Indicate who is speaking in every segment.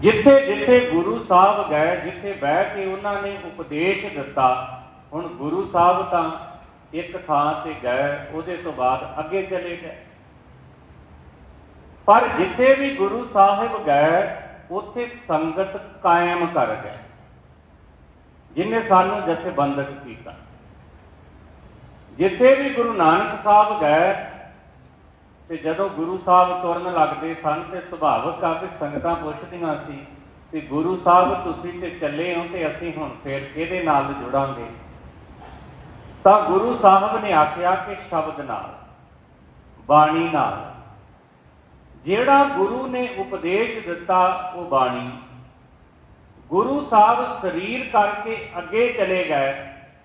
Speaker 1: ਜਿੱਥੇ ਜਿੱਥੇ ਗੁਰੂ ਸਾਹਿਬ ਗਏ, ਜਿੱਥੇ ਬਹਿ ਕੇ ਉਹਨਾਂ ਨੇ ਉਪਦੇਸ਼ ਦਿੱਤਾ, ਹੁਣ ਗੁਰੂ ਸਾਹਿਬ ਤਾਂ ਇੱਕ ਥਾਂ ਤੇ ਗਏ, ਉਹਦੇ ਤੋਂ ਬਾਅਦ ਅੱਗੇ ਚਲੇ ਗਏ। ਪਰ ਜਿੱਥੇ ਵੀ ਗੁਰੂ ਸਾਹਿਬ ਗਏ, ਉੱਥੇ ਸੰਗਤ ਕਾਇਮ ਕਰ ਗਏ, ਜਿਨੇ ਸਾਨੂੰ ਜਥੇਬੰਦਕ ਕੀਤਾ। ਜਿੱਥੇ ਵੀ ਗੁਰੂ ਨਾਨਕ ਸਾਹਿਬ ਗਏ ਤੇ ਜਦੋਂ ਗੁਰੂ ਸਾਹਿਬ ਤੁਰਨ ਲੱਗਦੇ ਸਨ ਤੇ ਸੁਭਾਵਕ ਆ ਕਿ ਸੰਗਤਾਂ ਪੁੱਛਦੀਆਂ ਸੀ ਕਿ ਗੁਰੂ ਸਾਹਿਬ ਤੁਸੀਂ ਤੇ ਚੱਲੇ ਹੋ ਤੇ ਅਸੀਂ ਹੁਣ ਫੇਰ ਕਿਹਦੇ ਨਾਲ ਜੁੜਾਂਗੇ? ਤਾਂ ਗੁਰੂ ਸਾਹਿਬ ਨੇ ਆਖਿਆ ਕਿ ਸ਼ਬਦ ਨਾਲ, ਬਾਣੀ ਨਾਲ। ਜਿਹੜਾ ਗੁਰੂ ਨੇ ਉਪਦੇਸ਼ ਦਿੱਤਾ ਉਹ ਬਾਣੀ। ਗੁਰੂ ਸਾਹਿਬ ਸਰੀਰ ਕਰਕੇ ਅੱਗੇ ਚਲੇ ਗਏ,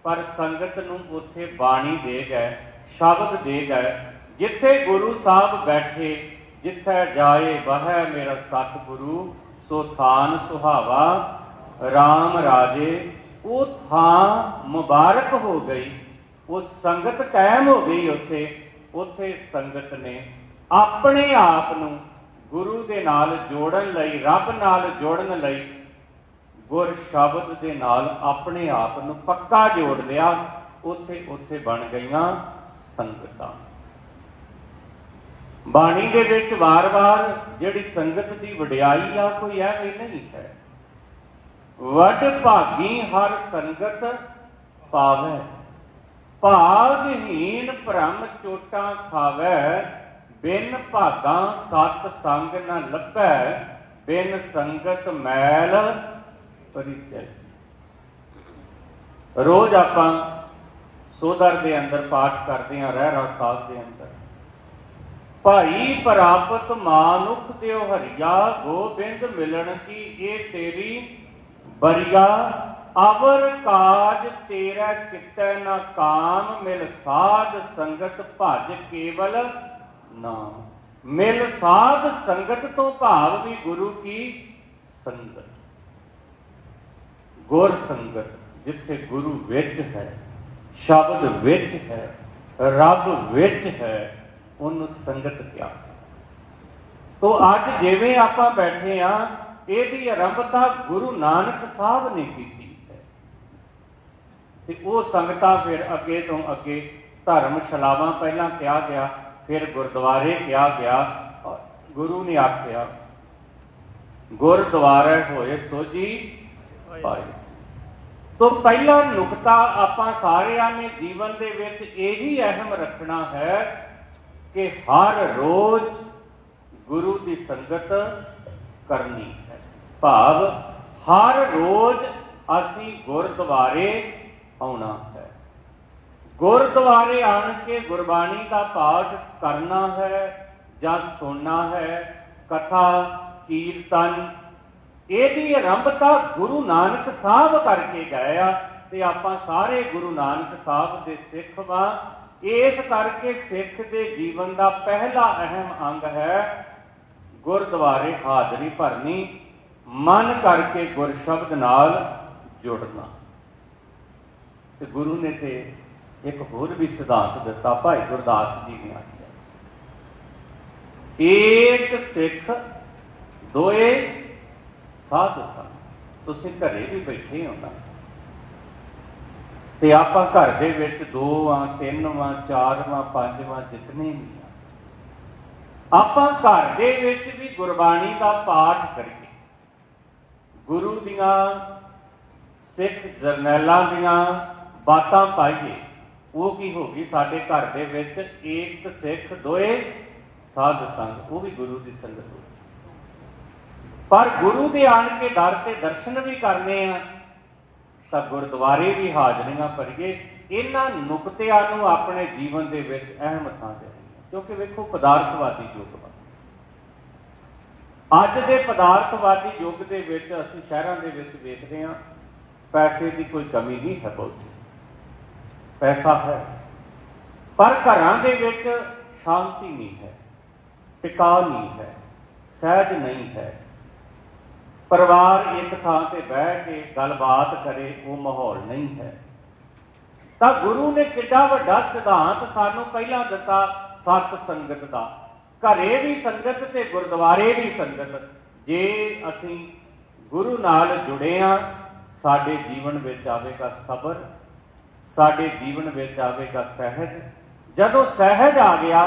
Speaker 1: ਪਰ ਸੰਗਤ ਨੂੰ ਉੱਥੇ ਬਾਣੀ ਦੇ ਗਏ, ਸ਼ਬਦ ਦੇ ਗਏ। ਜਿੱਥੇ ਗੁਰੂ ਸਾਹਿਬ ਬੈਠੇ, ਜਿੱਥੇ ਜਾਏ ਬਹਿ ਮੇਰਾ ਸਤਿਗੁਰੂ, ਸੋ ਥਾਨ ਸੁਹਾਵਾ RAM ਰਾਜੇ, ਉਹ ਥਾਂ ਮੁਬਾਰਕ ਹੋ ਗਈ, ਉਹ ਸੰਗਤ ਕਾਇਮ ਹੋ ਗਈ ਉੱਥੇ ਉੱਥੇ ਸੰਗਤ ਨੇ ਆਪਣੇ ਆਪ ਨੂੰ ਗੁਰੂ ਦੇ ਨਾਲ ਜੋੜਨ ਲਈ, ਰੱਬ ਨਾਲ ਜੋੜਨ ਲਈ ਗੁਰ ਸ਼ਬਦ ਦੇ ਨਾਲ ਆਪਣੇ ਆਪ ਨੂੰ ਪੱਕਾ ਜੋੜ ਲਿਆ ਉੱਥੇ ਉੱਥੇ ਬਣ ਗਈਆਂ ਸੰਗਤਾਂ। ਬਾਣੀ ਦੇ ਵਿੱਚ ਵਾਰ-ਵਾਰ ਜਿਹੜੀ ਸੰਗਤ ਦੀ ਵਡਿਆਈ ਆ, ਕੋਈ ਐਵੇਂ ਨਹੀਂ ਹੈ। ਵਡ ਭਾਗੀ ਹਰ ਸੰਗਤ ਪਾਵੈ ਭਾਗਹੀਨ ਭ੍ਰਮ ਚੋਟਾਂ ਖਾਵੈ, ਬਿਨ ਭਾਗਾਂ ਸਤ ਸੰਗ ਨ ਲੱਭੈ, ਬਿਨ ਸੰਗਤ ਮੈਲ ਪਰਿਚੈ। ਰੋਜ਼ ਆਪਾਂ ਸੋਦਰ ਦੇ ਅੰਦਰ ਪਾਠ ਕਰਦੇ ਹਾਂ, ਰਹਿਰਾ ਸਾਹਿਬ ਦੇ ਅੰਦਰ। ਭਾਈ ਪ੍ਰਾਪਤ ਮਾਨੁਖ ਦਿਓ ਹਰੀਆ, ਗੋਬਿੰਦ ਮਿਲਣ ਕੀ ਇਹ ਤੇਰੀ ਬਰੀਆ? ਅਵਰ ਕਾਜ ਤੇਰਾ ਕਿਤੈ ਨਾ ਕਾਮ, ਮਿਲ ਸਾਧ ਸੰਗਤ ਭਜ ਕੇਵਲ ਨਾਮ। ਮਿਲ ਸਾਧ ਸੰਗਤ ਤੋਂ ਭਾਵ ਵੀ ਗੁਰੂ ਕੀ ਸੰਗਤ। ਗੁਰ ਸੰਗਤ ਜਿੱਥੇ ਗੁਰੂ ਵਿੱਚ ਹੈ, ਸ਼ਬਦ ਵਿੱਚ ਹੈ, ਰੱਬ ਵਿੱਚ ਹੈ ਉਹਨੂੰ ਸੰਗਤ ਕਿਹਾ। ਤੋ ਅੱਜ ਜਿਵੇਂ ਆਪਾਂ ਬੈਠੇ ਆ, ਇਹਦੀ ਆਰੰਭਤਾ ਗੁਰੂ ਨਾਨਕ ਸਾਹਿਬ ਨੇ ਕੀਤੀ ਹੈ। ਤੇ ਉਹ ਸੰਗਤਾਂ ਫਿਰ ਅੱਗੇ ਤੋਂ ਅੱਗੇ ਧਰਮਸ਼ਾਲਾਵਾਂ ਪਹਿਲਾਂ ਕਿਹਾ ਗਿਆ, ਫਿਰ ਗੁਰਦੁਆਰੇ ਕਿਹਾ ਗਿਆ ਗੁਰੂ ਨੇ ਆਖਿਆ, ਗੁਰਦੁਆਰੇ ਹੋਏ ਸੋਜੀ ਪਾਏ ਤੋਂ ਪਹਿਲਾ ਨੁਕਤਾ ਆਪਾਂ ਸਾਰਿਆਂ ਨੇ ਜੀਵਨ ਦੇ ਵਿੱਚ ਇਹੀ ਅਹਿਮ ਰੱਖਣਾ ਹੈ ਕਿ ਹਰ ਰੋਜ਼ ਗੁਰੂ ਦੀ ਸੰਗਤ ਕਰਨੀ ਹੈ। ਭਾਵ ਹਰ ਰੋਜ਼ ਅਸੀਂ ਗੁਰਦੁਆਰੇ ਆਉਣਾ ਹੈ। ਗੁਰਦੁਆਰੇ ਆਣ ਕੇ ਗੁਰਬਾਣੀ ਦਾ ਪਾਠ ਕਰਨਾ ਹੈ ਜਾਂ ਸੁਣਨਾ ਹੈ, ਕਥਾ, ਕੀਰਤਨ, ਇਹਦੀ ਆਰੰਭਤਾ ਗੁਰੂ ਨਾਨਕ ਸਾਹਿਬ ਕਰਕੇ ਗਏ ਆ ਤੇ ਆਪਾਂ ਸਾਰੇ ਗੁਰੂ ਨਾਨਕ ਸਾਹਿਬ ਦੇ ਸਿੱਖ ਵਾਂ ਇਸ ਕਰਕੇ ਸਿੱਖ ਦੇ ਜੀਵਨ ਦਾ ਪਹਿਲਾ ਅਹਿਮ ਅੰਗ ਹੈ ਗੁਰਦੁਆਰੇ ਹਾਜ਼ਰੀ ਭਰਨੀ, ਮਨ ਕਰਕੇ ਗੁਰ ਸ਼ਬਦ ਨਾਲ ਜੁੜਨਾ। ਤੇ ਗੁਰੂ ਨੇ ਤੇ ਇੱਕ ਹੋਰ ਵੀ ਸਿਧਾਂਤ ਦਿੱਤਾ, ਭਾਈ ਗੁਰਦਾਸ ਜੀ ਨੇ ਆਖਿਆ। ਏਕ ਸਿੱਖ ਦੋਏ ਸਾਧ ਸੰਗ। ਤੁਸੀਂ ਘਰੇ ਵੀ ਬੈਠੇ ਹੋ ਨਾ। ਤੇ ਆਪਾਂ ਘਰ ਦੇ ਵਿੱਚ ਦੋ ਆ ਤਿੰਨ ਆ ਚਾਰ ਆ ਪੰਜ ਆ। ਜਿਤਨੇ ਵੀ ਆਪਾਂ ਘਰ ਦੇ ਵਿੱਚ ਵੀ ਗੁਰਬਾਣੀ ਦਾ ਪਾਠ ਕਰੀਏ। ਗੁਰੂ ਦੀਆਂ, ਸਿੱਖ ਜਰਨੈਲਾਂ ਦੀਆਂ ਬਾਤਾਂ ਪਾਈਏ। ਉਹ ਕੀ ਹੋ ਗਈ? ਸਾਡੇ ਘਰ ਦੇ ਵਿੱਚ ਇੱਕ ਸਿੱਖ ਦੋਏ ਸਾਧ ਸੰਗ। ਉਹ ਵੀ ਗੁਰੂ ਦੀ ਸੰਗਤ ਹੋ ਗਈ। ਪਰ ਗੁਰੂ ਦੇ ਆਣ ਕੇ ਦਰ ਤੇ ਦਰਸ਼ਨ ਵੀ ਕਰਨੇ ਆ। ਤਾਂ ਗੁਰਦੁਆਰੇ ਵੀ ਹਾਜ਼ਰੀਆਂ ਭਰੀਏ, ਇਹਨਾਂ ਨੁਕਤਿਆਂ ਨੂੰ ਆਪਣੇ ਜੀਵਨ ਦੇ ਵਿੱਚ ਅਹਿਮ ਥਾਂ ਦੇ ਕਿਉਂਕਿ ਵੇਖੋ, ਪਦਾਰਥਵਾਦੀ ਯੁੱਗ ਵਾ। ਅੱਜ ਦੇ ਪਦਾਰਥਵਾਦੀ ਯੁੱਗ ਦੇ ਵਿੱਚ ਅਸੀਂ ਸ਼ਹਿਰਾਂ ਦੇ ਵਿੱਚ ਵੇਖਦੇ ਹਾਂ, ਪੈਸੇ ਦੀ ਕੋਈ ਕਮੀ ਨਹੀਂ ਹੈ ਬਹੁਤ। ਪੈਸਾ ਹੈ। ਪਰ ਘਰਾਂ ਦੇ ਵਿੱਚ ਸ਼ਾਂਤੀ ਨਹੀਂ ਹੈ ਟਿਕਾ ਨਹੀਂ ਹੈ, ਸਹਿਜ ਨਹੀਂ ਹੈ। ਪਰਿਵਾਰ ਇੱਕ ਥਾਂ ਤੇ ਬਹਿ ਕੇ ਗੱਲਬਾਤ ਕਰੇ, ਉਹ ਮਾਹੌਲ ਨਹੀਂ ਹੈ। ਤਾਂ ਗੁਰੂ ਨੇ ਕਿੱਡਾ ਵੱਡਾ ਸਿਧਾਂਤ ਸਾਨੂੰ ਪਹਿਲਾਂ ਦਿੱਤਾ ਸਤ ਸੰਗਤ ਦਾ। ਘਰੇ ਵੀ ਸੰਗਤ ਤੇ ਗੁਰਦੁਆਰੇ ਵੀ ਸੰਗਤ। ਜੇ ਅਸੀਂ ਗੁਰੂ ਨਾਲ ਜੁੜੇ ਆ ਸਾਡੇ ਜੀਵਨ ਵਿੱਚ ਆਵੇਗਾ ਸਬਰ, ਸਾਡੇ ਜੀਵਨ ਵਿੱਚ ਆਵੇਗਾ ਸਹਿਜ। ਜਦੋਂ ਸਹਿਜ ਆ ਗਿਆ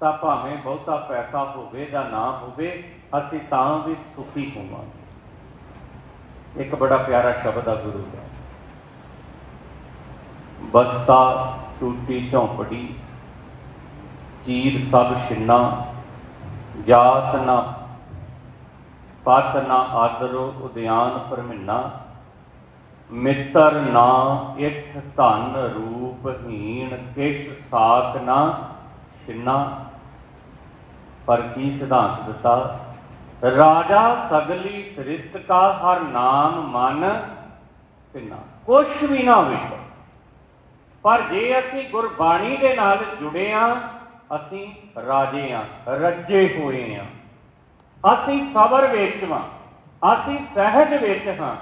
Speaker 1: ਤਾਂ ਭਾਵੇਂ ਬਹੁਤਾ ਪੈਸਾ ਹੋਵੇ ਜਾਂ ਨਾ ਹੋਵੇ, ਅਸੀਂ ਤਾਂ ਵੀ ਸੁਖੀ ਹੋਵਾਂਗੇ। ਇੱਕ ਬੜਾ ਪਿਆਰਾ ਸ਼ਬਦ ਆ ਗੁਰੂ ਦਾ। ਬਸਤਾ ਟੂਟੀ ਝੌਂਪੜੀ, ਚੀਰ ਸਭ ਛਿੰਨਾ, ਜਾਤ ਨਾ ਪਤ ਨਾ ਆਦਰੋ ਉਦਿਆਨ ਪਰਮਿੰਨਾ, ਮਿੱਤਰ ਨਾ ਇਕ ਧਨ ਰੂਪ ਹੀਣ ਕਿਛ ਸਾਥ ਨਾ ਛਿੰਨਾ। ਪਰ ਕੀ ਸਿਧਾਂਤ ਦਿੱਤਾ? ਰਾਜਾ ਸਗਲੀ ਸ੍ਰਿਸ਼ਟ ਕਾ ਹਰ ਨਾਮ ਮਨ ਤਿੰਨਾ। ਕੁਛ ਵੀ ਨਾ ਹੋਵੇ। ਪਰ ਜੇ ਅਸੀਂ ਗੁਰਬਾਣੀ ਦੇ ਨਾਲ ਜੁੜੇ ਆ, ਅਸੀਂ ਰਾਜੇ ਆ, ਰੱਜੇ ਹੋਏ ਆ। ਅਸੀਂ ਸਬਰ ਵਿੱਚ ਵਾਂ, ਅਸੀਂ ਸਹਿਜ ਵਿੱਚ ਹਾਂ।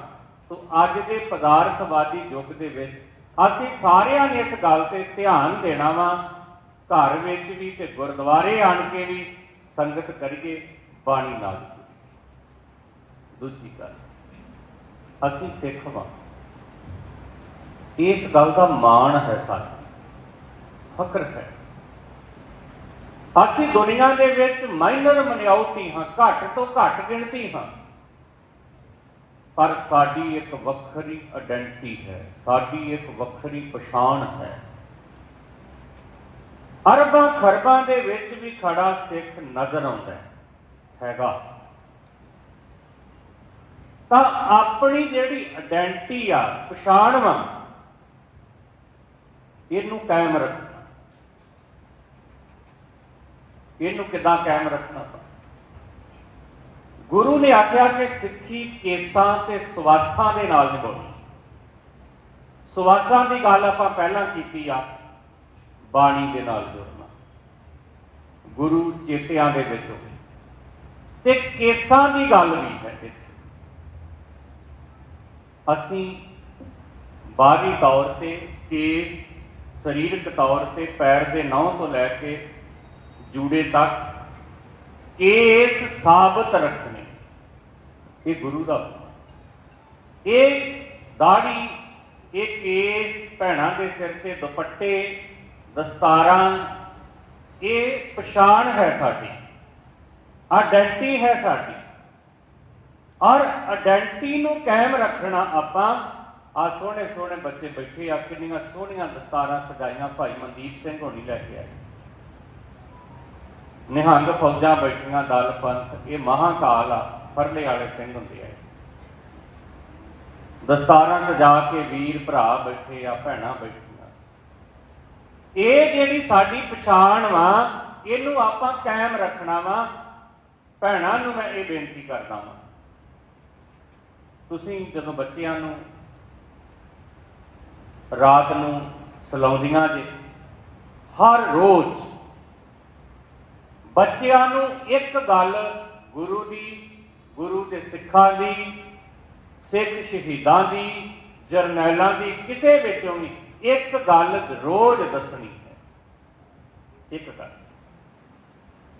Speaker 1: ਤੋ ਅੱਜ ਦੇ ਪਦਾਰਥਵਾਦੀ ਯੁੱਗ ਦੇ ਵਿੱਚ ਅਸੀਂ ਸਾਰਿਆਂ ਨੇ ਇਸ ਗੱਲ ਤੇ ਧਿਆਨ ਦੇਣਾ ਵਾ। ਘਰ ਵਿੱਚ ਵੀ ਤੇ ਗੁਰਦੁਆਰੇ ਆਣ ਕੇ ਵੀ ਸੰਗਤ ਕਰੀਏ ਬਾਣੀ ਨਾਲ। ਦੂਜੀ ਗੱਲ, ਅਸੀਂ ਸਿੱਖ ਵਾਂ। ਇਸ ਗੱਲ ਦਾ ਮਾਣ ਹੈ ਸਾਨੂੰ ਫਕਰ ਹੈ। ਅਸੀਂ ਦੁਨੀਆ ਦੇ ਵਿੱਚ ਮਾਈਨਰ ਮਨਿਆਉਤੀ ਹਾਂ, ਘੱਟ ਤੋਂ ਘੱਟ ਗਿਣਤੀ ਹਾਂ। ਪਰ ਸਾਡੀ ਇੱਕ ਵੱਖਰੀ ਆਇਡੈਂਟੀ ਹੈ, ਸਾਡੀ ਇੱਕ ਵੱਖਰੀ ਪਛਾਣ ਹੈ। ਅਰਬਾਂ ਖਰਬਾਂ ਦੇ ਵਿੱਚ ਵੀ ਖੜਾ ਸਿੱਖ ਨਜ਼ਰ ਆਉਂਦਾ ਹੈਗਾ। ਤਾਂ ਆਪਣੀ ਜਿਹੜੀ ਆਇਡੈਂਟੀ ਆ, ਪਛਾਣ ਵਾ, ਇਹਨੂੰ ਕਾਇਮ ਰੱਖਣਾ। ਇਹਨੂੰ ਕਿਦਾਂ ਕਾਇਮ ਰੱਖਣਾ? ਗੁਰੂ ਨੇ ਆਖਿਆ ਕਿ ਸਿੱਖੀ ਕੇਸਾਂ ਤੇ ਸਵਾਸਾਂ ਦੇ ਨਾਲ ਨਿਭਾਉਣੀ। ਸਵਾਸਾਂ ਦੀ ਗੱਲ ਆਪਾਂ ਪਹਿਲਾਂ ਕੀਤੀ ਆ। ਬਾਣੀ ਦੇ ਨਾਲ ਜੁੜਨਾ। ਗੁਰੂ ਚੇਤਿਆਂ ਦੇ ਵਿੱਚ। ਤੇ ਕੇਸਾਂ ਦੀ ਗੱਲ ਵੀ ਹੈ ਇੱਥੇ। ਅਸੀਂ ਬਾਹਰੀ ਤੌਰ ਤੇ ਕੇਸ, ਸਰੀਰਕ ਤੌਰ ਤੇ ਪੈਰ ਦੇ ਨਹੁੰ ਤੋਂ ਲੈ ਕੇ ਜੂੜੇ ਤੱਕ ਕੇਸ ਸਾਬਤ ਰੱਖਣੇ, ਇਹ ਗੁਰੂ ਦਾ ਇਹ ਦਾੜੀ, ਇਹ ਕੇਸ ਭੈਣਾਂ ਦੇ ਸਿਰ ਤੇ ਦੁਪੱਟੇ ਦਸਤਾਰਾਂ, ਇਹ ਪਛਾਣ ਹੈ ਸਾਡੀ ਆਇਡੈਂਟੀ ਹੈ ਸਾਡੀ। ਔਰ ਆਇਡੈਂਟੀ ਨੂੰ ਕਾਇਮ ਰੱਖਣਾ ਆਪਾਂ ਆ ਸੋਹਣੇ ਸੋਹਣੇ ਬੱਚੇ ਬੈਠੇ ਆ, ਕਿੰਨੀਆਂ ਸੋਹਣੀਆਂ ਦਸਤਾਰਾਂ ਸਜਾਈਆਂ ਭਾਈ ਮਨਦੀਪ ਸਿੰਘ ਹੋਣੀ ਲੈ ਕੇ ਆਏ। ਨਿਹੰਗ ਫੌਜਾਂ ਬੈਠੀਆਂ, ਦਲ, ਪੰਥ, ਇਹ ਮਹਾਕਾਲ ਆ ਫਰਲੇ ਵਾਲੇ ਸਿੰਘ ਹੁੰਦੇ ਆ। ਦਸਤਾਰਾਂ ਸਜਾ ਕੇ ਵੀਰ ਭਰਾ ਬੈਠੇ ਆ, ਭੈਣਾਂ ਬੈਠੀ ਇਹ ਜਿਹੜੀ ਸਾਡੀ ਪਛਾਣ ਵਾ, ਇਹਨੂੰ ਆਪਾਂ ਕਾਇਮ ਰੱਖਣਾ ਵਾ। ਭੈਣਾਂ ਨੂੰ ਮੈਂ ਇਹ ਬੇਨਤੀ ਕਰਦਾ ਵਾਂ। ਤੁਸੀਂ ਜਦੋਂ ਬੱਚਿਆਂ ਨੂੰ ਰਾਤ ਨੂੰ ਸਲਾਉਂਦੀਆਂ ਜੇ, ਹਰ ਰੋਜ਼ ਬੱਚਿਆਂ ਨੂੰ ਇੱਕ ਗੱਲ ਗੁਰੂ ਦੀ, ਗੁਰੂ ਦੇ ਸਿੱਖਾਂ ਦੀ, ਸਿੱਖ ਸ਼ਹੀਦਾਂ ਦੀ, ਜਰਨੈਲਾਂ ਦੀ, ਕਿਸੇ ਵਿੱਚੋਂ ਵੀ ਇੱਕ ਗੱਲ ਰੋਜ਼ ਦੱਸਣੀ ਹੈ। ਇੱਕ ਗੱਲ।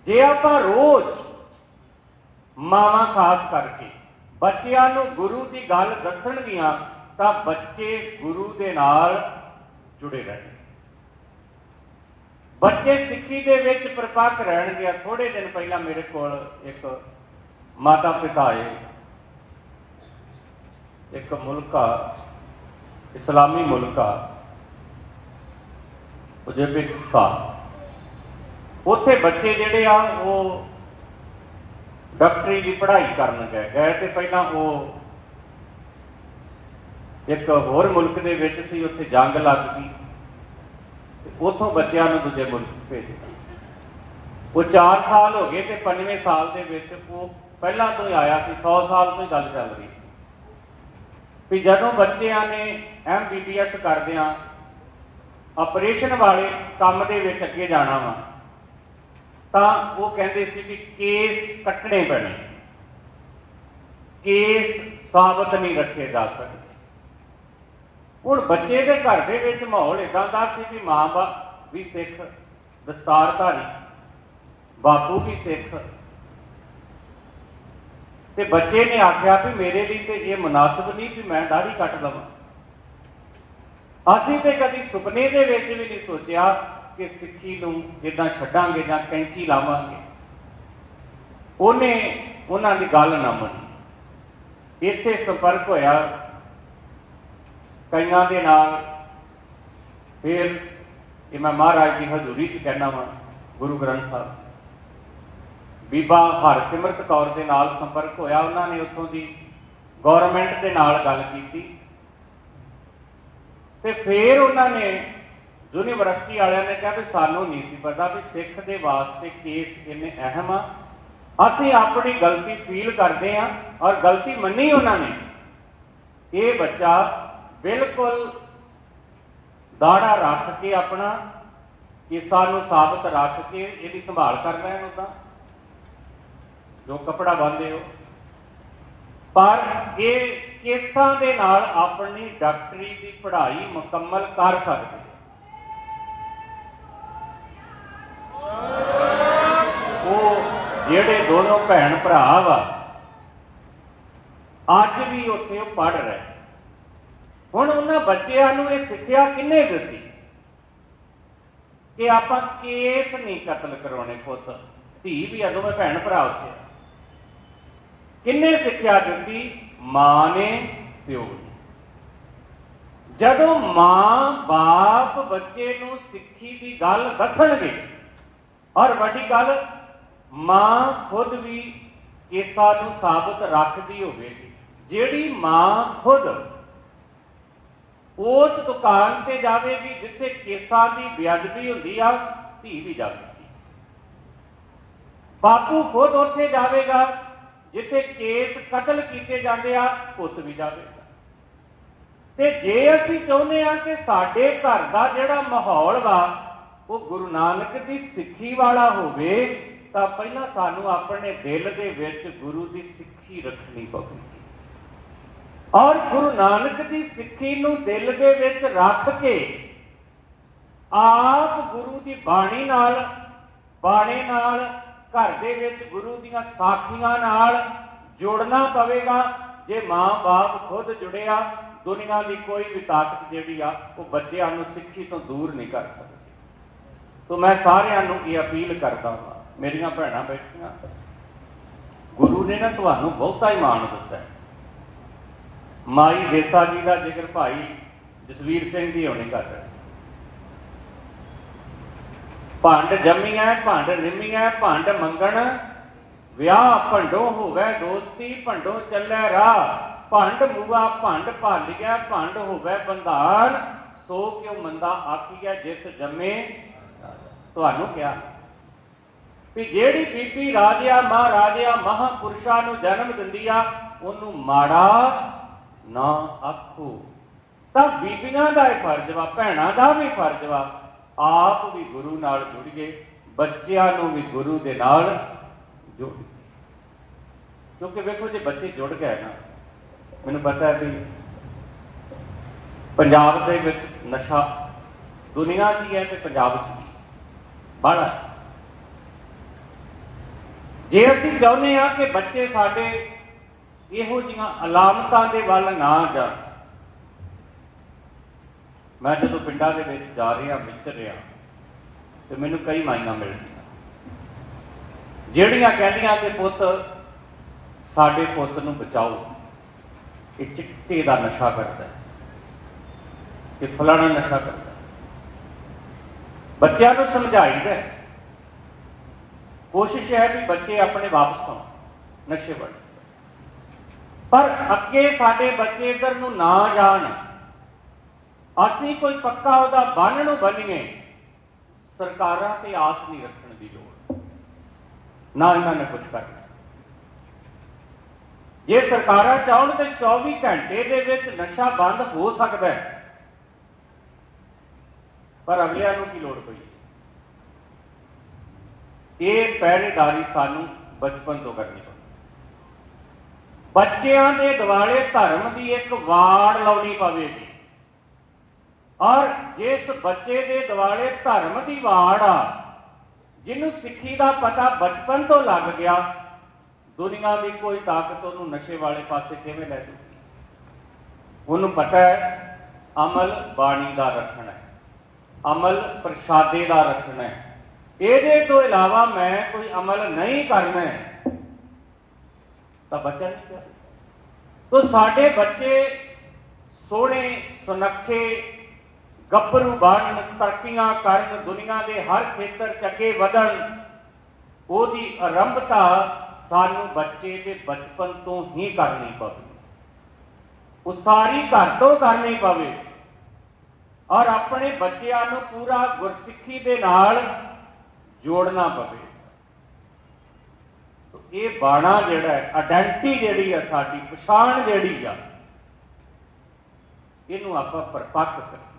Speaker 1: ਜੇ ਆਪਾਂ ਰੋਜ਼ ਮਾਵਾਂ ਖਾਸ ਕਰਕੇ ਬੱਚਿਆਂ ਨੂੰ ਗੁਰੂ ਦੀ ਗੱਲ ਦੱਸਣਗੀਆਂ, ਤਾਂ ਬੱਚੇ ਗੁਰੂ ਦੇ ਨਾਲ ਜੁੜੇ ਰਹਿਣਗੇ। ਬੱਚੇ ਸਿੱਖੀ ਦੇ ਵਿੱਚ ਪ੍ਰਪੱਕ ਰਹਿਣਗੇ। ਥੋੜੇ ਦਿਨ ਪਹਿਲਾਂ ਮੇਰੇ ਕੋਲ ਇੱਕ ਮਾਤਾ ਪਿਤਾ ਆਏ। ਇੱਕ ਮੁਲਕਾ, ਇਸਲਾਮੀ ਮੁਲਕਾ। ਉਜ਼ਬੇਕਿਸਤਾਨ। ਉੱਥੇ ਬੱਚੇ ਜਿਹੜੇ ਆ, ਉਹ ਡਾਕਟਰੀ ਦੀ ਪੜ੍ਹਾਈ ਕਰਨ ਗਏ। ਗਏ ਤੇ ਪਹਿਲਾਂ ਉਹ ਇੱਕ ਹੋਰ ਮੁਲਕ ਦੇ ਵਿੱਚ ਸੀ, ਉੱਥੇ ਜੰਗ ਲੱਗ ਗਈ। ਤੇ ਉਥੋਂ ਬੱਚਿਆਂ ਨੂੰ ਦੂਜੇ ਮੁਲਕ ਭੇਜ ਉਹ 4 ਸਾਲ ਹੋ ਗਏ ਤੇ 5ਵੇਂ ਸਾਲ ਦੇ ਵਿੱਚ ਉਹ ਪਹਿਲਾਂ ਤੋਂ ਹੀ ਆਇਆ ਸੀ 100 ਸਾਲ ਤੋਂ ਹੀ ਗੱਲ ਚੱਲ ਰਹੀ ਸੀ। ਵੀ ਜਦੋਂ ਬੱਚਿਆਂ ਨੇ ਐਮਬੀਬੀਐਸ ਕਰਦਿਆਂ ਆਪਰੇਸ਼ਨ ਵਾਲੇ ਕੰਮ ਦੇ ਵਿੱਚ ਅੱਗੇ ਜਾਣਾ ਵਾ। ਤਾਂ ਉਹ ਕਹਿੰਦੇ ਸੀ ਕਿ ਕੇਸ ਕੱਟਣੇ ਪੈਣੇ। ਕੇਸ ਸਾਬਤ ਨਹੀਂ ਰੱਖੇ ਜਾ ਸਕਦੇ। ਹੁਣ ਬੱਚੇ ਦੇ ਘਰ ਦੇ ਵਿੱਚ ਮਾਹੌਲ ਇਦਾਂ ਦਾ ਸੀ ਵੀ ਮਾਂ-ਬਾਪ ਵੀ ਸਿੱਖ, ਦਸਤਾਰਧਾਰੀ, ਬਾਪੂ ਵੀ ਸਿੱਖ। ਤੇ ਬੱਚੇ ਨੇ ਆਖਿਆ ਵੀ ਮੇਰੇ ਲਈ ਤੇ ਇਹ ਮੁਨਾਸਬ ਨਹੀਂ ਕਿ ਮੈਂ ਦਾੜੀ ਕੱਟ ਲਵਾਂ ਅਸੀਂ ਤੇ ਕਦੀ ਸੁਪਨੇ ਦੇ ਵਿੱਚ ਵੀ ਨਹੀਂ ਸੋਚਿਆ ਕਿ ਸਿੱਖੀ ਨੂੰ ਜਿੱਦਾਂ ਛੱਡਾਂਗੇ ਜਾਂ ਕੈਂਚੀ ਲਾਵਾਂਗੇ। ਉਹਨੇ ਉਹਨਾਂ ਦੀ ਗੱਲ ਨਾ ਮੰਨੀ। ਇੱਥੇ ਸੰਪਰਕ ਹੋਇਆ। ਕਈਆਂ ਦੇ ਨਾਲ ਫਿਰ ਇਹ ਮੈਂ ਮਹਾਰਾਜ ਦੀ ਹਜ਼ੂਰੀ 'ਚ ਕਹਿਣਾ ਵਾਂ, ਗੁਰੂ ਗ੍ਰੰਥ ਸਾਹਿਬ। ਬੀਬਾ ਹਰਸਿਮਰਤ ਕੌਰ ਦੇ ਨਾਲ ਸੰਪਰਕ ਹੋਇਆ। ਉਹਨਾਂ ਨੇ ਉੱਥੋਂ ਦੀ ਗਵਰਨਮੈਂਟ ਦੇ ਨਾਲ ਗੱਲ ਕੀਤੀ। ਤੇ ਫਿਰ ਉਹਨਾਂ ਨੇ, ਯੂਨੀਵਰਸਿਟੀ ਵਾਲਿਆਂ ਨੇ ਕਿਹਾ ਵੀ ਸਾਨੂੰ ਨਹੀਂ ਸੀ ਪਤਾ ਵੀ ਸਿੱਖ ਦੇ ਵਾਸਤੇ ਕੇਸ ਇੰਨੇ ਅਹਿਮ ਆ। ਅਸੀਂ ਆਪਣੀ ਗਲਤੀ ਫੀਲ ਕਰਦੇ ਆ ਔਰ ਗਲਤੀ ਮੰਨੀ ਉਹਨਾਂ ਨੇ। ਇਹ ਬੱਚਾ ਬਿਲਕੁਲ ਦਾੜਾ ਰੱਖ ਕੇ ਆਪਣਾ ਕੇਸਾਂ ਨੂੰ ਸਾਬਤ ਰੱਖ ਕੇ ਇਹਦੀ ਸੰਭਾਲ ਕਰ ਲੈਣ ਉਹਦਾ ਜੋ ਕਪੜਾ ਬੰਨਦੇ ਹੋ। ਪਰ ਇਹ ਕੇਸਾਂ ਦੇ ਨਾਲ ਆਪਣੀ ਡਾਕਟਰੀ ਦੀ ਪੜ੍ਹਾਈ ਮੁਕੰਮਲ ਕਰ ਸਕਦੇ ਉਹ ਜਿਹੜੇ ਦੋਨੋਂ ਭੈਣ ਭਰਾ ਵਾ, ਅੱਜ ਵੀ ਉੱਥੇ ਉਹ ਪੜ ਰਹੇ। ਹੁਣ ਉਹਨਾਂ ਬੱਚਿਆਂ ਨੂੰ ਇਹ ਸਿੱਖਿਆ ਕਿੰਨੇ ਦਿੱਤੀ? ਕਿ ਆਪਾਂ ਕੇਸ ਨਹੀਂ ਕਤਲ ਕਰਾਉਣੇ ਪੁੱਤ। ਧੀ ਵੀ ਅਦੋਂ ਮੈਂ ਭੈਣ ਭਰਾ ਉੱਥੇ ਕਿੰਨੇ ਸਿੱਖਿਆ ਦਿੱਤੀ? ਮਾਂ ਨੇ, ਪਿਓ ਨੇ। ਜਦੋਂ ਮਾਂ ਬਾਪ ਬੱਚੇ ਨੂੰ ਸਿੱਖੀ ਦੀ ਗੱਲ ਦੱਸਣਗੇ, ਔਰ ਵੱਡੀ ਗੱਲ, ਮਾਂ ਖੁਦ ਵੀ ਕੇਸਾ ਨੂੰ ਸਾਬਤ ਰੱਖਦੀ ਹੋਵੇਗੀ। ਜਿਹੜੀ ਮਾਂ ਖੁਦ ਉਸ ਦੁਕਾਨ ਤੇ ਜਾਵੇਗੀ, ਜਿੱਥੇ ਕੇਸਾ ਦੀ ਬੇਅਦਬੀ ਹੁੰਦੀ ਆ, ਧੀ ਵੀ ਜਾਵੇਗੀ। ਬਾਪੂ ਖੁਦ ਉੱਥੇ ਜਾਵੇਗਾ ਜਿੱਥੇ ਕੇਸ ਕਤਲ ਕੀਤੇ ਜਾਂਦੇ ਆ ਪੁੱਤ ਵੀ ਜਾਵੇਗਾ ਤੇ ਜੇ ਅਸੀਂ ਚਾਹੁੰਦੇ ਆ ਕਿ ਸਾਡੇ ਘਰ ਦਾ ਜਿਹੜਾ ਮਾਹੌਲ ਵਾ, ਉਹ ਗੁਰੂ ਨਾਨਕ ਦੀ ਸਿੱਖੀ ਵਾਲਾ ਹੋਵੇ, ਤਾਂ ਪਹਿਲਾਂ ਸਾਨੂੰ ਆਪਣੇ ਦਿਲ ਦੇ ਵਿੱਚ ਗੁਰੂ ਦੀ ਸਿੱਖੀ ਰੱਖਣੀ ਪਵੇਗੀ ਔਰ ਗੁਰੂ ਨਾਨਕ ਦੀ ਸਿੱਖੀ ਨੂੰ ਦਿਲ ਦੇ ਵਿੱਚ ਰੱਖ ਕੇ ਆਪ ਗੁਰੂ ਦੀ ਬਾਣੀ ਨਾਲ ਬਾਣੀ ਨਾਲ ਘਰ ਦੇ ਵਿੱਚ ਗੁਰੂ ਦੀਆਂ ਸਾਖੀਆਂ ਨਾਲ ਜੋੜਨਾ ਪਵੇਗਾ। ਜੇ ਮਾਂ-ਬਾਪ ਖੁਦ ਜੁੜਿਆ, ਦੁਨੀਆ ਦੀ ਕੋਈ ਵੀ ਤਾਕਤ ਜਿਹੜੀ ਆ, ਉਹ ਬੱਚਿਆਂ ਨੂੰ ਸਿੱਖੀ ਤੋਂ ਦੂਰ ਨਹੀਂ ਕਰ ਸਕਦੀ। ਤੋਂ ਮੈਂ ਸਾਰਿਆਂ ਨੂੰ ਇਹ ਅਪੀਲ ਕਰਦਾ ਹਾਂ, ਮੇਰੀਆਂ ਭੈਣਾਂ ਬੈਠੀਆਂ, ਗੁਰੂ ਨੇ ਨਾ ਤੁਹਾਨੂੰ ਬਹੁਤਾ ਹੀ ਮਾਣ ਦਿੱਤਾ ਹੈ। ਮਾਈ ਦੇਸਾ ਜੀ ਦਾ ਜ਼ਿਕਰ ਭਾਈ ਜਸਵੀਰ ਸਿੰਘ ਜੀ ਹੋਣੀ ਕਰ ਰਿਹਾ ਭੰਡ ਜੰਮੀਆਂ ਭੰਡ ਨਿੰਮੀਆਂ ਭੰਡ ਮੰਗਣ। ਵਿਆਹ ਭੰਡੋ ਹੋਵੇ ਦੋਸਤੀ, ਭੰਡੋ ਚੱਲੇ ਰਾਹ। ਭੰਡ ਮੂਆ, ਭੰਡ ਭੱਲ ਗਿਆ ਭੰਡ ਹੋਵੇ ਬੰਧਾਰ। ਸੋ ਕਿਉ ਮੰਦਾ ਆਖੀਆ ਜਿਤ ਜੰਮੇ। ਤੁਹਾਨੂੰ ਕਿਹਾ। ਵੀ ਜਿਹੜੀ ਬੀਬੀ ਰਾਜਿਆ, ਮਹਾਰਾਜਿਆ, ਮਹਾਪੁਰਸ਼ਾਂ ਨੂੰ ਜਨਮ ਦਿੰਦੀ ਆ ਉਹਨੂੰ ਮਾੜਾ ਨਾ ਆਖੋ। ਤਾਂ ਬੀਬੀਆਂ ਦਾ ਇਹ ਫਰਜ਼ ਵਾ, ਭੈਣਾਂ ਦਾ ਵੀ ਫਰਜ਼ ਵਾ। ਆਪ ਵੀ ਗੁਰੂ ਨਾਲ ਜੁੜੀਏ ਬੱਚਿਆਂ ਨੂੰ ਵੀ ਗੁਰੂ ਦੇ ਨਾਲ ਜੋੜ ਕਿਉਂਕਿ ਵੇਖੋ, ਜੇ ਬੱਚੇ ਜੁੜ ਗਏ ਨਾ, ਮੈਨੂੰ ਪਤਾ ਹੈ ਵੀ ਪੰਜਾਬ ਦੇ ਵਿੱਚ ਨਸ਼ਾ ਦੁਨੀਆ 'ਚ ਹੀ ਹੈ ਤੇ ਪੰਜਾਬ 'ਚ ਵੀ। ਬੜਾ ਜੇ ਅਸੀਂ ਚਾਹੁੰਦੇ ਹਾਂ ਕਿ ਬੱਚੇ ਸਾਡੇ ਇਹੋ ਜਿਹੀਆਂ ਅਲਾਮਤਾਂ ਦੇ ਵੱਲ ਨਾ ਜਾਣ ਮੈਂ ਜਦੋਂ ਪਿੰਡਾਂ ਦੇ ਵਿੱਚ ਜਾ ਰਿਹਾ ਵਿਚਰ ਰਿਹਾ, ਤੇ ਮੈਨੂੰ ਕਈ ਮਾਈਆਂ ਮਿਲਦੀਆਂ ਜਿਹੜੀਆਂ ਕਹਿੰਦੀਆਂ ਕਿ ਪੁੱਤ, ਸਾਡੇ ਪੁੱਤ ਨੂੰ ਬਚਾਓ, ਇਹ ਚਿੱਟੇ ਦਾ ਨਸ਼ਾ ਕਰਦਾ ਹੈ, ਇਹ ਫਲਾਣਾ ਨਸ਼ਾ ਕਰਦਾ ਬੱਚਿਆਂ ਨੂੰ ਸਮਝਾਈਦਾ ਹੈ। ਕੋਸ਼ਿਸ਼ ਹੈ ਵੀ ਬੱਚੇ ਆਪਣੇ ਵਾਪਸ ਆਉਣ, ਨਸ਼ੇ ਵੱਲ। ਪਰ ਅੱਗੇ ਸਾਡੇ ਬੱਚੇ ਇਧਰ ਨੂੰ ਨਾ ਜਾਣ ਅਸੀਂ ਕੋਈ ਪੱਕਾ ਉਹਦਾ ਬੰਨ ਨੂੰ ਬੰਨੀਏ, ਸਰਕਾਰਾਂ ਤੇ ਆਸ ਨਹੀਂ ਰੱਖਣ ਦੀ ਲੋੜ। ਨਾ ਇਹਨਾਂ ਨੇ ਕੁਝ ਕਰਨਾ। ਜੇ ਸਰਕਾਰਾਂ ਚਾਹਣ ਤੇ 24 ਘੰਟੇ ਦੇ ਵਿੱਚ ਨਸ਼ਾ ਬੰਦ ਹੋ ਸਕਦਾ ਹੈ, ਪਰ ਅਗਲਿਆਂ ਨੂੰ ਕੀ ਲੋੜ ਪਈ? ਇਹ ਪਹਿਰੇਦਾਰੀ ਸਾਨੂੰ ਬਚਪਨ ਤੋਂ ਕਰਨੀ ਪਈ। ਬੱਚਿਆਂ ਦੇ ਦਿਵਾਲੇ ਧਰਮ ਦੀ ਇੱਕ ਵਾੜ ਲਾਉਣੀ ਪਵੇਗੀ। ਔਰ ਜਿਸ ਬੱਚੇ ਦੇ ਦਿਵਾਲੇ ਧਰਮ ਦੀ ਵਾੜ ਆ, ਜਿਹਨੂੰ ਸਿੱਖੀ ਦਾ ਪਤਾ ਬਚਪਨ ਤੋਂ ਲੱਗ ਗਿਆ, ਦੁਨੀਆ ਦੀ ਕੋਈ ਤਾਕਤ ਉਹਨੂੰ ਨਸ਼ੇ ਵਾਲੇ ਪਾਸੇ ਕਿਵੇਂ ਲੈ ਜੂ? ਉਹਨੂੰ ਪਤਾ ਹੈ, ਅਮਲ ਬਾਣੀ ਦਾ ਰੱਖਣਾ ਹੈ, ਅਮਲ ਪ੍ਰਸ਼ਾਦੇ ਦਾ ਰੱਖਣਾ ਹੈ। ਇਹਦੇ ਤੋਂ ਇਲਾਵਾ ਮੈਂ ਕੋਈ ਅਮਲ ਨਹੀਂ ਕਰਨਾ ਤਾਂ ਬੱਚਾ ਨਹੀਂ ਕਰ ਤੋ ਸਾਡੇ ਬੱਚੇ ਸੋਹਣੇ, ਸੁਨੱਖੇ ਗੱਭਰੂ ਬਣਨ, ਤਰੱਕੀਆਂ ਕਰਨ, ਦੁਨੀਆ ਦੇ ਹਰ ਖੇਤਰ ਚ ਅੱਗੇ ਵਧਣ, ਉਹਦੀ ਆਰੰਭਤਾ ਸਾਨੂੰ ਬੱਚੇ ਦੇ ਬਚਪਨ ਤੋਂ ਹੀ ਕਰਨੀ ਪਵੇ। ਉਹ ਸਾਰੀ ਘਰ ਤੋਂ ਕਰਨੀ ਪਵੇ। ਔਰ ਆਪਣੇ ਬੱਚਿਆਂ ਨੂੰ ਪੂਰਾ ਗੁਰਸਿੱਖੀ ਦੇ ਨਾਲ ਜੋੜਨਾ ਪਵੇ। ਇਹ ਬਾਣਾ ਜਿਹੜਾ ਹੈ ਆਇਡੈਂਟੀ ਜਿਹੜੀ ਆ ਸਾਡੀ, ਪਛਾਣ ਜਿਹੜੀ ਆ, ਇਹਨੂੰ ਆਪਾਂ ਪਰਪੱਕ ਕਰੀਏ।